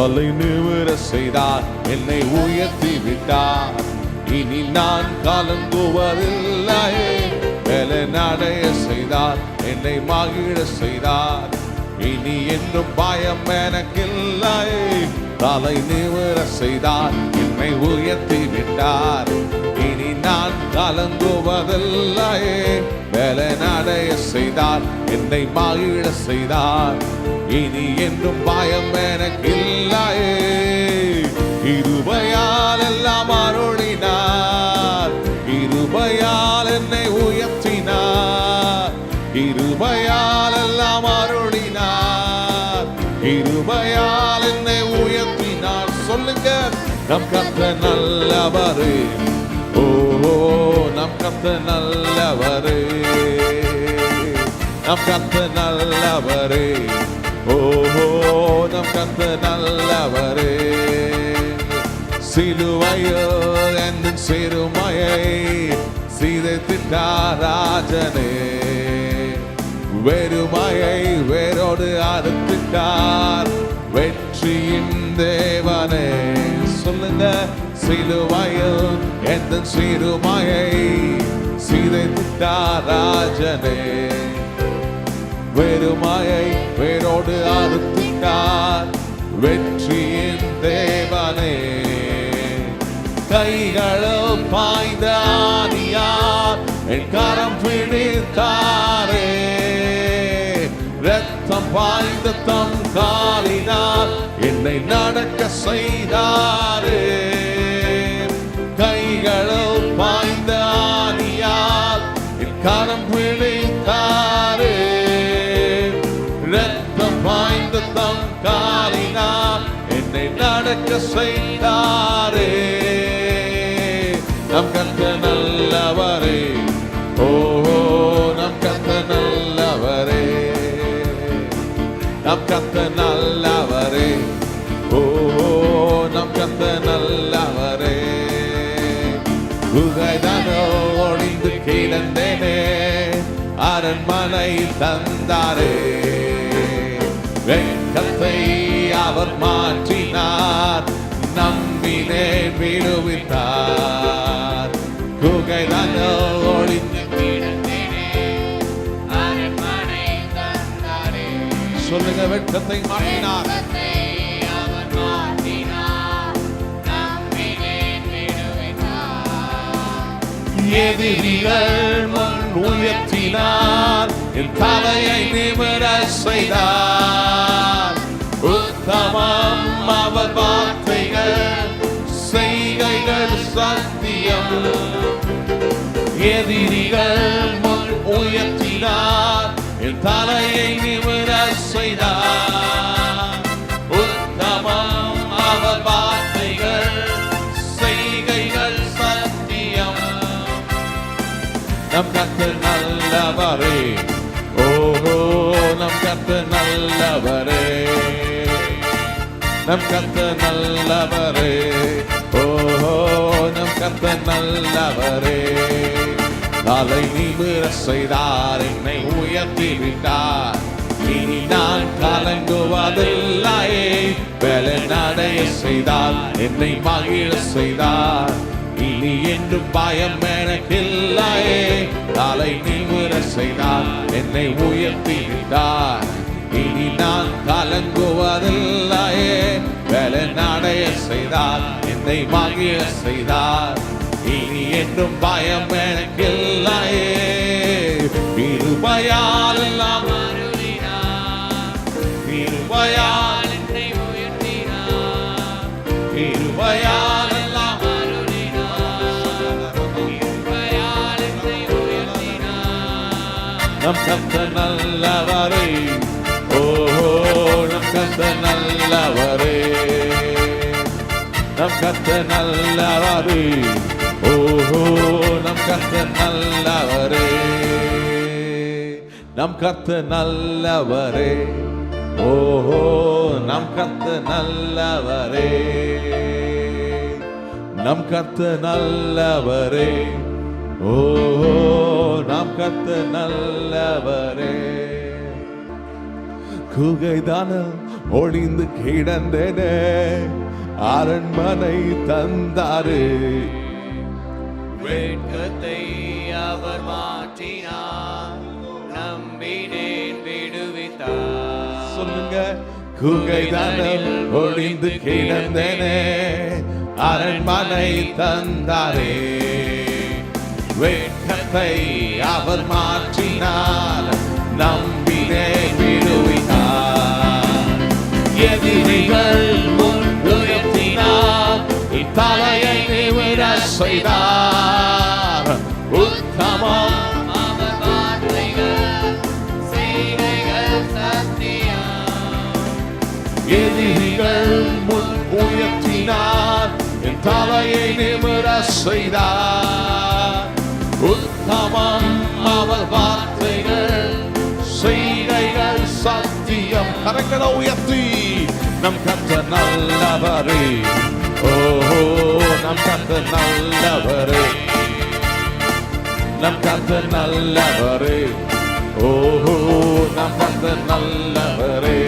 தலை நிமிர செய்தார் என்னை உயர்த்தி விட்டார். இனி நான் கலங்குவதில்லை. வேலை நடைய செய்தார் என்னை மகிழ செய்தார். இனி என்னும் பயம் எனக்கில்லை. தலை நிமிர செய்தார் என்னை உயர்த்தி விட்டார். நான் கலங்குவதில்லை நடைய செய்தார் என்னை மாயிட செய்தார். இனி என்றும் பயம் எனக்கு இல்லையே இருபையால் எல்லாம் அருளினார். இருபையால் என்னை உயர்த்தினார். இருபையால் எல்லாம் அருளினார். இருபையால் என்னை உயர்த்தினார். சொல்லுங்க நம் கத்த நல்லவரே. நம் கத்த நல்லவரே. நம் கத்த நல்லவரே. ஓஹோ நம் கத்த நல்லவரே. சிலுவையோ என் சிறுமையை சிதைத்திட்டார் ராஜனே. வெறுமையை வேரோடு அறுத்துட்டார் வெற்றியின் தேவனே. சொல்லுங்க சிலுவையில் எந்த சிறுமையை சிதைத்திட்டார் ராஜனே. வெறுமையை வேரோடு அறுத்திட்டார் வெற்றியின் தேவனே. கைகளில் பாய்ந்தானியார் என் கரம் பிடித்தாரே. ரத்தம் பாய்ந்த தம் காலினால் என்னை நடக்க செய்தாரே. என்னை நடக்க செய்தாரே. நம் கத்த நல்லவரே. ஓ நம் கத்த நல்லவரே. நம் கத்த நல்லவரே. ஓ நம் கத்த நல்லவரே. குகைதானோ ஒளிந்து கிடந்தேனே அரண்மனை தந்தாரே. வெங்கத்தை அவர் மாற்றினார். நம்பினே விடுவித்தார். குகைதானோ ஒளிந்து சொல்லுங்க வெட்கத்தை மாற்றினார். எதிரிகள் முன் உயர்த்தினார். என் தலையை நிமிர செய்தார். உத்தமம் அவர் வார்த்தைகள் செய்கைகள் சத்தியம். எதிரிகள் முன் உயர்த்தினார் என் தலையை நிமிர செய்தார் உத்தமம் அவர் வார்த்தைகள் செய்கைகள் சத்தியம் நம் கத்து நல்லவரே. ஓஹோ நம் கத்து நல்லவரே. நம் கத்த நல்லவரே. ஓஹோ நம் கத்த நல்லவரே. நாளை நிமிர செய்தார் என்னை உயர்த்தி விட்டார். இனி நான் கலங்குவதில்லையே. வேலை நடைய செய்தார் என்னை மகிழ செய்தார். இனி என்று பயம் எனக்கில்லையே. நாளை நிமிர செய்தார் என்னை உயர்த்தி விட்டார். நான் கலங்குவதில்லையே. வேலை நாடைய செய்தார் என்னை மகிழ செய்தார். இனி என்றும் பயம் எனக்கில்லை இருபயால் எல்லாம் இருபயால் இருபயால் நம் கத்த நல்லவரே. ஓஹோ நம் கத்த நல்லவரே நம் கத்த நல்லவரே ஓஹோ நம் கத்த நல்லவரே நம் கத்த நல்லவரே ஓஹோ நம் கத்த நல்லவரே நம் கத்த நல்லவரே ஓஹோ நம் கத்த நல்லவரே குகைதான ஒளிந்து கிடந்தேனே. அரண்மனை தந்தாரு. வெட்கத்தை அவர் மாற்றினார். நம்பினேன் விடுவித்தார். சொல்லுங்க குகைதானில் ஒளிந்து கிடந்தேனே. அரண்மனை தந்தாரே. வெட்கத்தை அவர் மாற்றினார். நம்பினே எதிரிகள் முன் உயர்த்தினார் தலையை நிமிர செய்தார் உத்தமம் எதிரிகள் முன் உயர்த்தினார் என் தலையை நிமிர செய்தார் உத்தமம் நம் கத்த நல்லவரே ஓஹோ நம் கத்த நல்லவரே நம் கத்த நல்லவரே ஓஹோ நம் கத்த நல்லவரே